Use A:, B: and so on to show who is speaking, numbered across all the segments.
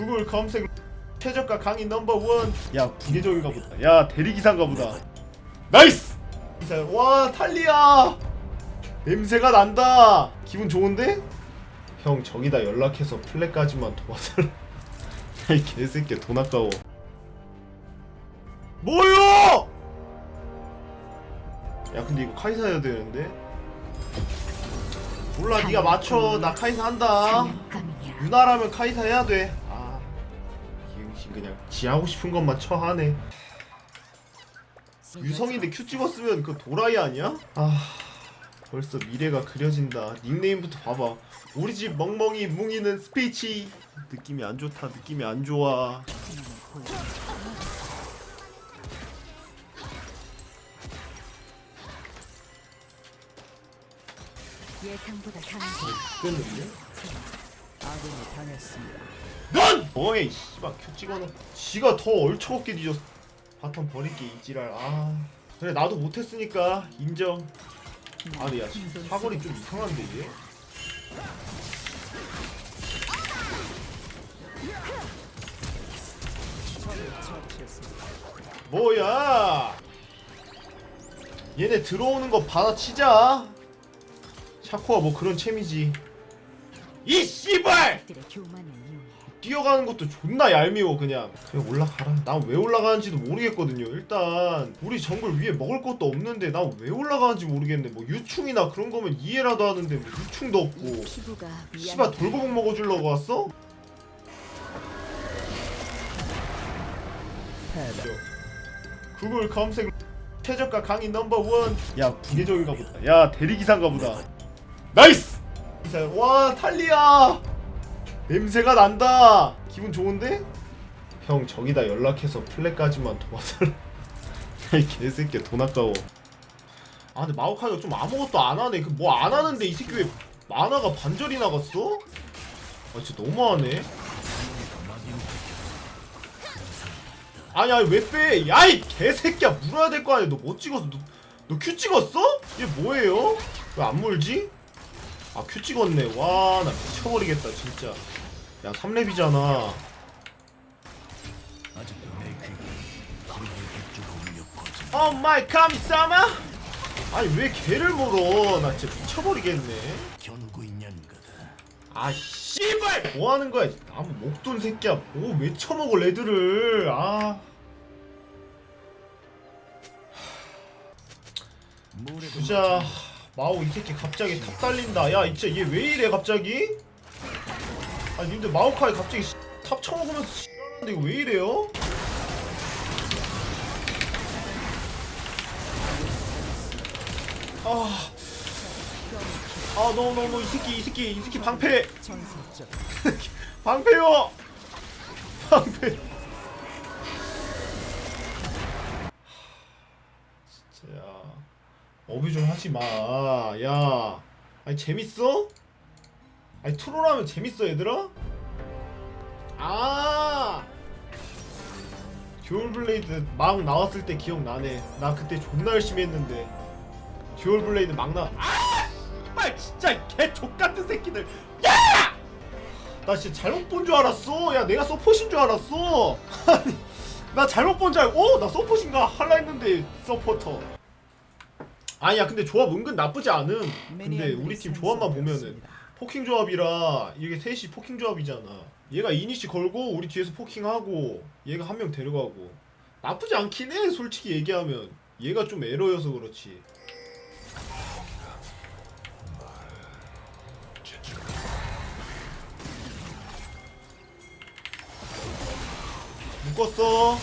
A: 구글 검색 최저가 강의 넘버 원. 야 부계정인가 보다. 야 대리기사인가 보다. 나이스! 기사. 와 탈리야 냄새가 난다. 기분 좋은데? 형 저기다 연락해서 플랫까지만 도와달라. 야이 개새끼 돈 아까워. 뭐요? 야 근데 이거 카이사 해야 되는데? 몰라 네가 맞춰. 나 카이사 한다. 유나라면 카이사 해야 돼. 아, 기응신 그냥 지 하고 싶은 것만 처하네. 유성인데 큐 찍었으면 그 도라이 아니야? 아, 벌써 미래가 그려진다. 닉네임부터 봐봐. 우리 집 멍멍이 뭉이는 스피치. 느낌이 안 좋다. 느낌이 안 좋아.
B: 예상보다 강해.
A: 됐는데?
C: 아군이 당했습니다.
A: 넌! 뭐해 씨발. 큐 찍어놓고 지가 더 얼처겁게 뒤졌어. 바텀 버릴게 이 지랄. 아. 그래 나도 못했으니까. 인정. 아니 야 사거리 좀 이상한데 이게
C: 처치했습니다.
A: 뭐야? 얘네 들어오는 거 받아치자. 샤코가 뭐 그런 채미지. 이 씨발. 뛰어가는 것도 존나 얄미워 그냥. 그냥 올라가라. 난 왜 올라가는지도 모르겠거든요. 일단 우리 정글 위에 먹을 것도 없는데 난 왜 올라가는지 모르겠네. 뭐 유충이나 그런 거면 이해라도 하는데 뭐 유충도
B: 이
A: 없고. 씨발 돌고봉 먹어주려고 왔어? 구글 검색 최저가 강의 넘버원. 야 부계정인가 보다. 야 대리기사인가 보다. 나이스! 기사 와 탈리야 냄새가 난다 기분 좋은데? 형 저기다 연락해서 플랫까지만 도와달라 야이 개새끼 돈 아까워 아 근데 마오카이가 좀 아무것도 안 하네 그 뭐 안 하는데 이 새끼 왜 만화가 반절이 나갔어? 아 진짜 너무하네 아니 아니 왜 빼? 야이 개새끼야 물어야 될 거 아니야 너 뭐 찍었어? 너, 너큐 찍었어? 얘 뭐예요? 왜 안 물지? 아큐 찍었네 와 나 미쳐버리겠다 진짜 야 3렙이잖아. 어 마이 카미사마? 아니 왜 걔를 물어? 나 진짜 미쳐버리겠네. 아 씨발! 뭐 하는 거야? 나무 목돈 새끼야. 뭐왜 처먹어 레드를. 아. 주자 마오 이 새끼 갑자기 탑 달린다. 야 진짜 얘 왜 이래 갑자기 아니 님들 마오카이 갑자기 씨- 탑 처먹으면서 씨는데 이거 왜 이래요? 아, 아, 너무 너무 이 새끼 이 새끼 이 새끼 방패. 방패요! 방패. 진짜 야. 어비 좀 하지 마. 야. 아니 재밌어? 아니 트롤하면 재밌어 얘들아? 아. 듀얼 블레이드 막 나왔을 때 기억나네. 나 그때 존나 열심히 했는데. 듀얼 블레이드 막 나. 아! 정말 진짜 개 족같은 새끼들. 야! 나 진짜 잘못 본 줄 알았어. 야, 내가 서폿인 줄 알았어. 아니, 나 잘못 본 줄 알고, 어, 나 서폿인가 할라 했는데 서포터. 아니야, 근데 조합 은근 나쁘지 않음. 근데 우리 팀 조합만 보면은 포킹 조합이라 이게 셋이 포킹 조합이잖아. 얘가 이니시 걸고 우리 뒤에서 포킹하고 얘가 한 명 데려가고 나쁘지 않긴 해. 솔직히 얘기하면 얘가 좀 에러여서 그렇지. 묶었어.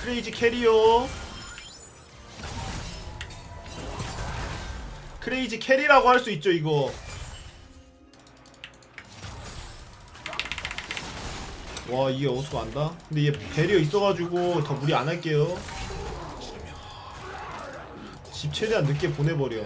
A: 크레이지 캐리어. 크레이지 캐리라고 할 수 있죠 이거. 와 이게 어디서 안다? 근데 얘 배리어 있어가지고 더 무리 안 할게요. 집 최대한 늦게 보내버려.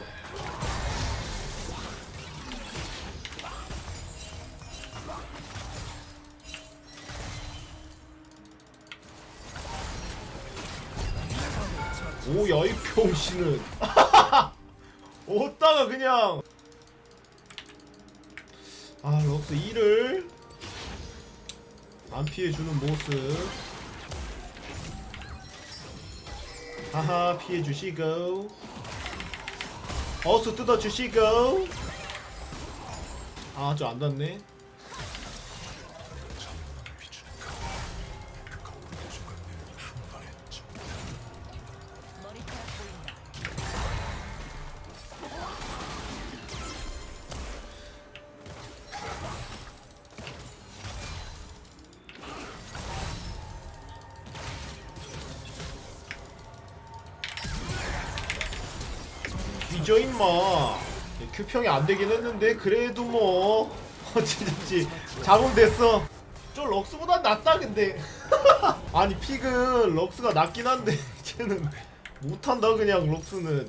A: 오야 이 병신은 어디다가 그냥. 아 럭스 2를 안 피해주는 모습. 하하 피해주시고. 어수 뜯어주시고. 아저 안 닿네 예, 큐평이 안 되긴 했는데 그래도 뭐 어찌됐지 작업됐어. 좀 럭스보다 낫다 근데. 아니 픽은 럭스가 낫긴 한데 쟤는 못한다 그냥 럭스는.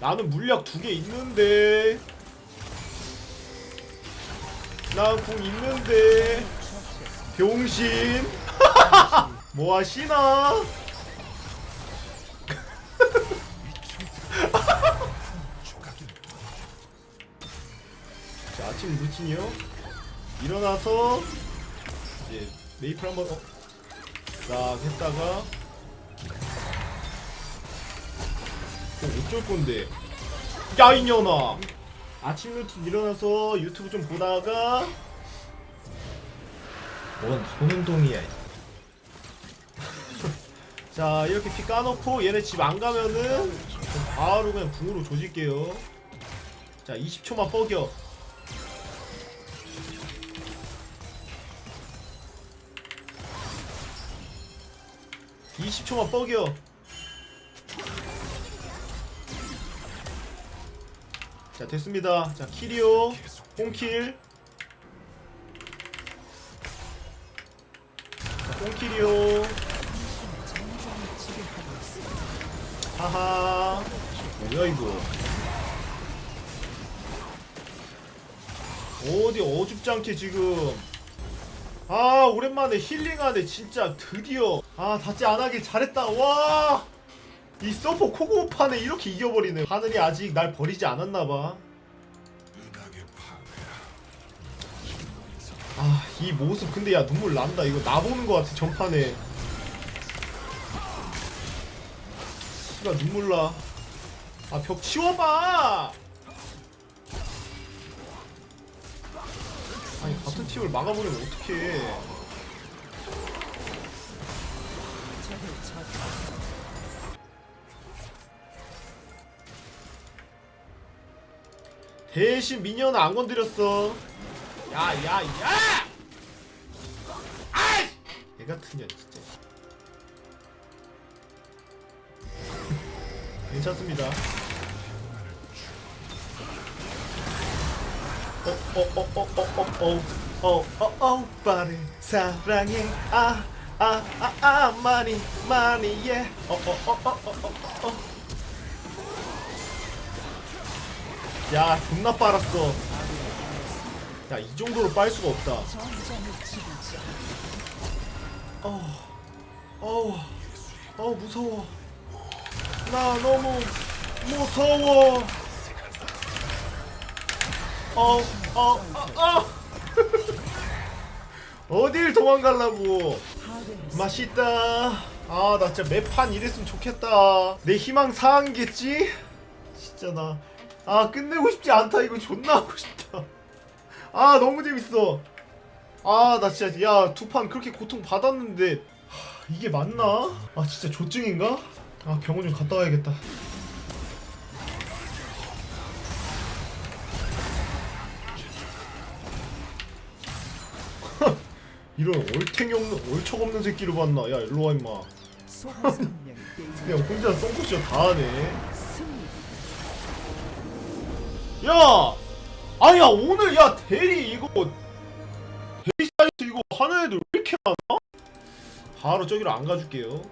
A: 나는 물약 두 개 있는데. 나궁 있는데. 병신 뭐 하시나? 자 아침 루틴이요. 일어나서 이제 메이플 한번 어, 딱 했다가. 어, 어쩔 건데? 야 이년아! 아침 루틴 일어나서 유튜브 좀 보다가 뭔 손운동이야 자 이렇게 피 까놓고 얘네 집 안 가면은 좀 바로 그냥 궁으로 조질게요. 자 20초만 뻐겨 (20초만) 뻐겨 자 됐습니다. 자 킬이요. 홈킬. 자 홈킬이요 하하. 뭐야 이거? 어디 어줍지 않게 지금. 아 오랜만에 힐링하네. 진짜 드디어. 아 닿지 않하길 잘했다. 와! 이 서퍼 코고판에 이렇게 이겨버리네. 하늘이 아직 날 버리지 않았나봐. 아 이 모습. 근데 야 눈물 난다. 이거 나 보는 거 같아 전판에 씨가 눈물 나. 아 벽 치워봐. 아니 같은 팀을 막아버리면 어떡해. 대신 미니언을 안 건드렸어. 야, 야, 야! 아이! 얘 같은 년 진짜. 괜찮습니다. 어어어어어어어어어 오빠를 사랑해 아 아 아아 많이 많이 예 어어어어어어 야 존나 빨았어 야 이 정도로 빨 수가 없다 어우 무서워 나 너무 무서워. 어, 어, 어, 어. 어딜 도망가려고? 맛있다. 아, 나 진짜 매판 이랬으면 좋겠다. 내 희망 사항겠지? 진짜 나. 아, 끝내고 싶지 않다. 이거 존나 하고 싶다. 아, 너무 재밌어. 아, 나 진짜, 야, 두 판 그렇게 고통 받았는데. 하, 이게 맞나? 아, 진짜 조증인가? 아 병원 좀 갔다 와야겠다. 이런 얼탱이 없는 얼척 없는 새끼를 봤나? 야 일로 와 임마. 그냥 혼자 똥꼬쇼 다 하네. 야, 아니야 오늘 야 대리 이거 대리 사이트 이거 하는 애들 왜 이렇게 많아? 바로 저기로 안 가줄게요.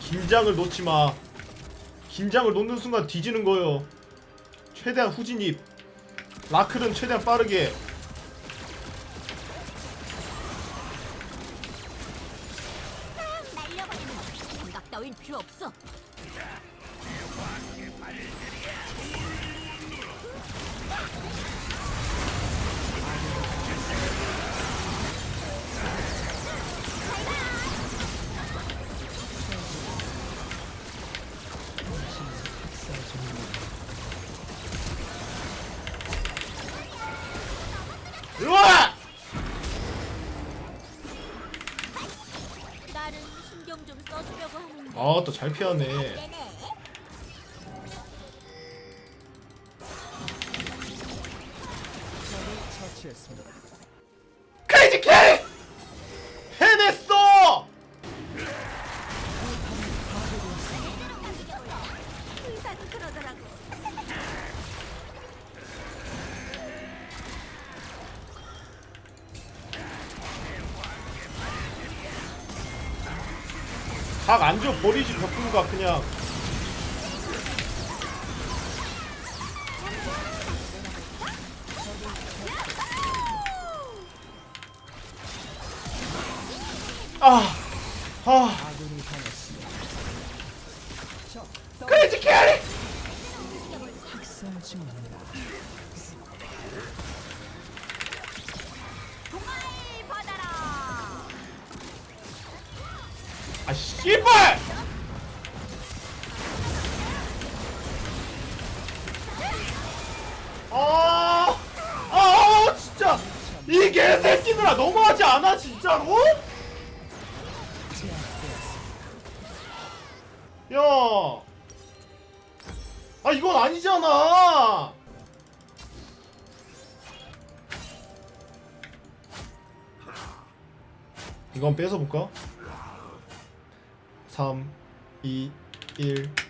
A: 긴장을 놓지 마. 긴장을 놓는 순간 뒤지는 거요. 최대한 후진입. 라클은 최대한 빠르게. 아또 잘 피하네. 크레이지 캐리! 해냈어!
B: 의사도 그러더라고.
A: 각 안줘 버리지 벽분가 그냥 아, 씨발! 아, 아, 진짜 이 개새끼들아 너무하지 않아 진짜로? 야, 아 이건 아니잖아. 이건 뺏어 볼까? 3, 2, 1.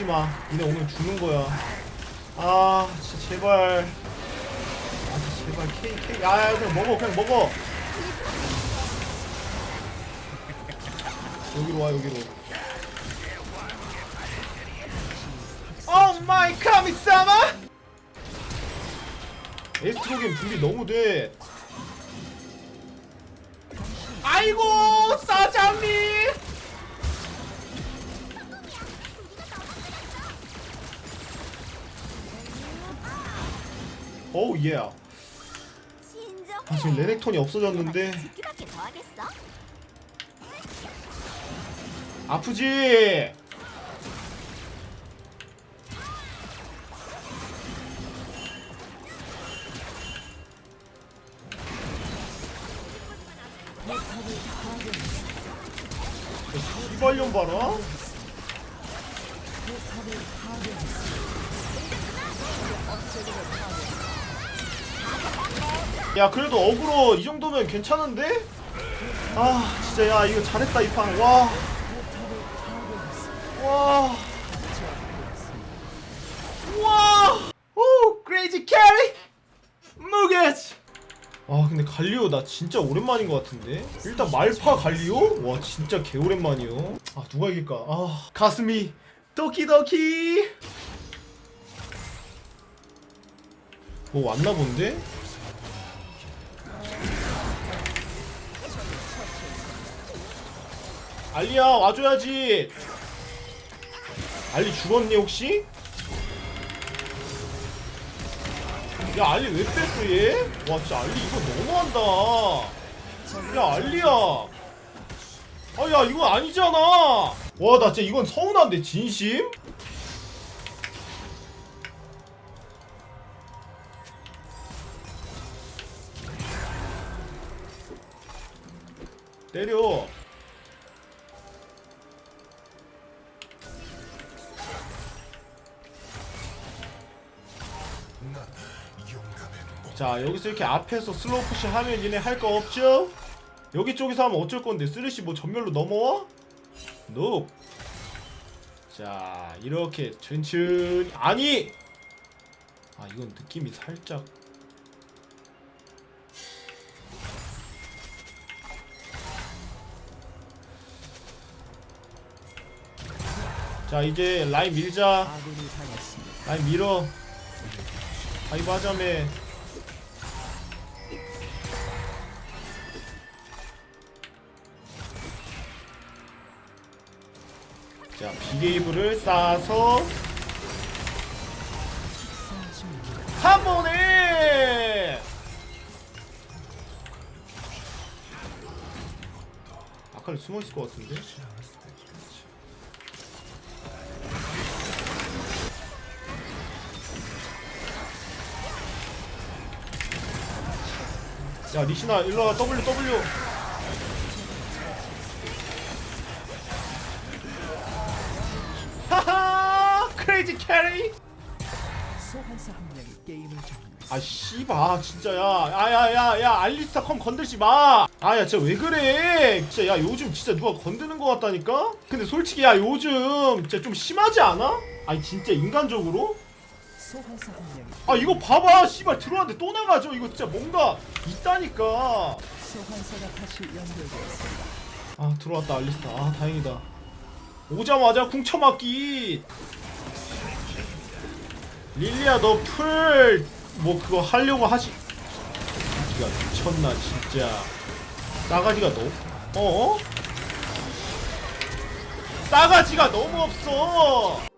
A: 오지마. 니네 오늘 죽는 거야. 아 진짜 제발. 아 제발. 케이 케이. 야 그냥 먹어 그냥 먹어. 여기로 와 여기로. 오 마이 카미사마! 에스트로겐 분비 너무 돼. 아이고 사장님 오우 예. 아 지금 레넥톤이 없어졌는데? 아프지 이발년 봐라 야 그래도 어그로 이 정도면 괜찮은데? 아 진짜 야 이거 잘했다 이판 와. 와. 와. 오 크레이지 캐리. 무게츠. 아 근데 갈리오 나 진짜 오랜만인 것 같은데 일단 말파 갈리오 와 진짜 개 오랜만이요 아 누가 이길까 아 가슴이 도키도키 뭐 왔나 본데 알리야 와줘야지 알리 죽었니 혹시? 야 알리 왜 뺐어 얘? 와 진짜 알리 이거 너무한다 야 알리야 아야 이거 아니잖아 와 나 진짜 이건 서운한데 진심? 때려 자 여기서 이렇게 앞에서 슬로우 푸시 하면 얘네 할 거 없죠? 여기 쪽에서 하면 어쩔 건데 쓰레쉬 뭐 전멸로 넘어와? 노. 자 이렇게 천천히 아니 아 이건 느낌이 살짝 자 이제 라인 밀자. 라인 밀어 하자매 자 비게이브를 쌓아서 한 번에 아칼리 숨어 있을 것 같은데? 야 리시나 일로와. W W
C: 게임을.
A: 아 씨바 진짜 야야야야 알리스타 컴 건들지 마. 아 야 진짜 왜 그래? 진짜 야 요즘 진짜 누가 건드는 것 같다니까? 근데 솔직히 야 요즘 진짜 좀 심하지 않아? 아니 진짜 인간적으로? 아 이거 봐봐 씨발 들어왔는데 또 나가죠? 이거 진짜 뭔가 있다니까. 아 들어왔다 알리스타. 아 다행이다. 오자마자 궁쳐맞기. 릴리야 너 풀 뭐 그거 하려고 하지? 기가 미쳤나 진짜. 싸가지가 너무 어? 싸가지가 너무 없어.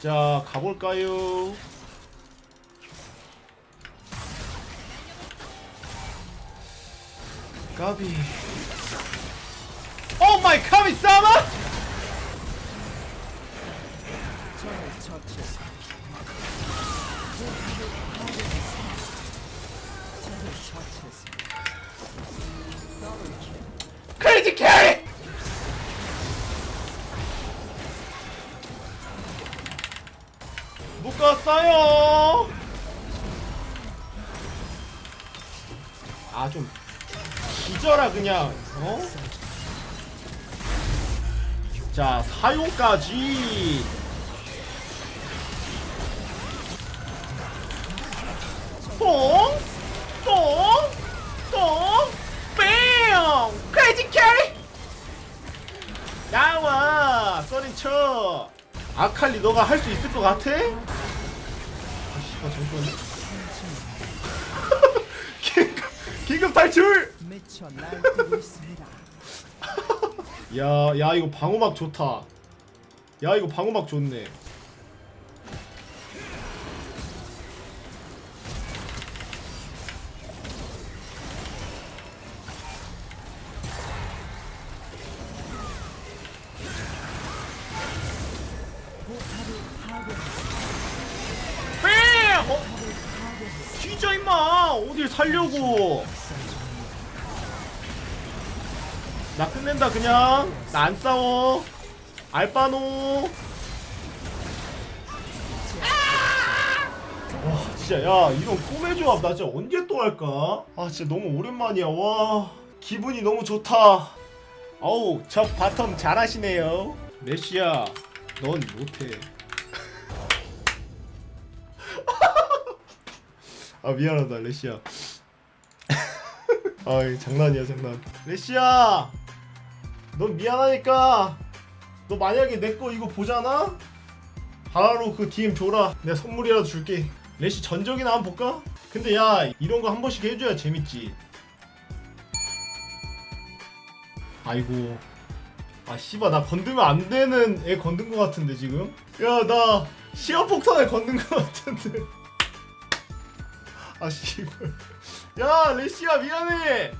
A: 자 가볼까요? 까비. 오 마이 카미 사마! 크레이지 캐리! 묶었어요. 아 좀 기절아 그냥 어? 자 사용까지 뽕! 뽕! 뽕! 뺑! 크레이지 캐리! 나와! 써린 쳐! 아칼리 너가 할 수 있을 것 같아? 아 잠시만요 긴급, 긴급 탈출!
C: 미쳐 날뛰고 있습니다.
A: 야, 야 이거 방어막 좋다. 야 이거 방어막 좋네. 그냥. 나 안 싸워. 알바노. 와 진짜 야 이런 꿈의 조합 나 진짜 언제 또 할까? 아 진짜 너무 오랜만이야. 와 기분이 너무 좋다. 어우 저 바텀 잘하시네요. 메시야 넌 못해. 아 미안하다 레시야. 아이 장난이야 장난. 레시야 넌 미안하니까 너 만약에 내 거 이거 보잖아? 바로 그 DM 줘라. 내가 선물이라도 줄게. 레시 전적이나 한번 볼까? 근데 야 이런 거 한 번씩 해줘야 재밌지. 아이고. 아 씨발 나 건들면 안 되는 애 건든 거 같은데 지금? 야 나 시간 폭탄에 건든 거 같은데. 아 씨발. 야 레시야 미안해